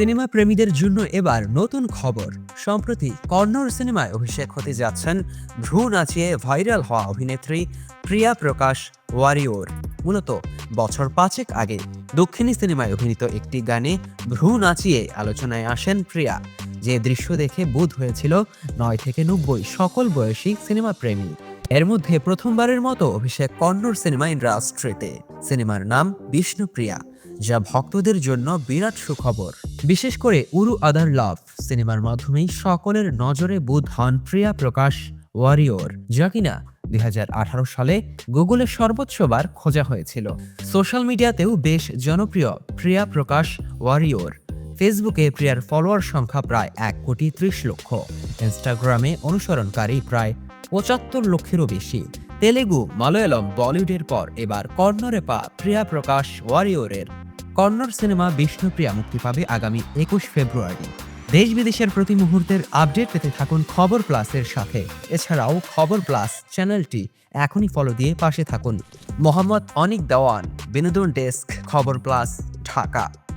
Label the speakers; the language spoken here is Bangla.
Speaker 1: সিনেমা প্রেমীদের জন্য এবার নতুন খবর। সম্প্রতি কর্নর সিনেমায় অভিষেক হতে যাচ্ছেন ভ্রু নাচিয়ে ভাইরাল হওয়া অভিনেত্রী প্রিয়া প্রকাশ ওয়ারিওর মূলত বছর পাঁচেক আগে দক্ষিণী সিনেমায় অভিনীত একটি গানে ভ্রু নাচিয়ে আলোচনায় আসেন প্রিয়া। যে দৃশ্য দেখে বোধ হয়েছিল নয় থেকে নব্বই সকল বয়সী সিনেমা প্রেমী। এর মধ্যে প্রথমবারের মতো অভিষেক কন্নড় সিনেমা ইন্ডাস্ট্রিতে। সিনেমার নাম বিষ্ণুপ্রিয়া, যা ভক্তদের জন্য বিরাট সুখবর। বিশেষ করে উরু আদার লাভ সিনেমার মাধ্যমেই সকলের নজরে বুধ হন প্রিয়া প্রকাশ ওয়ারিওর যা কিনা দুই হাজার আঠারো সালে গুগলে সর্বোচ্চবার খোঁজা হয়েছিল। সোশ্যাল মিডিয়াতেও বেশ জনপ্রিয় প্রিয়া প্রকাশ ওয়ারিওর ফেসবুকে প্রিয়ার ফলোয়ার সংখ্যা প্রায় এক কোটি ত্রিশ লক্ষ। ইনস্টাগ্রামে অনুসরণকারী প্রায় পঁচাত্তর লক্ষেরও বেশি। তেলেগু, মালয়ালম, বলিউডের পর এবার কর্নরে পা প্রিয়া প্রকাশ ওয়ারিওরের কন্নড় সিনেমা বিষ্ণুপ্রিয়া মুক্তি পাবে আগামী একুশ ফেব্রুয়ারি। দেশ বিদেশের প্রতি মুহূর্তের আপডেট পেতে থাকুন খবর প্লাসের সাথে। এছাড়াও খবর প্লাস চ্যানেলটি এখনই ফলো দিয়ে পাশে থাকুন। মোহাম্মদ অনিক দেওয়ান, বিনোদন ডেস্ক, খবর প্লাস, ঢাকা।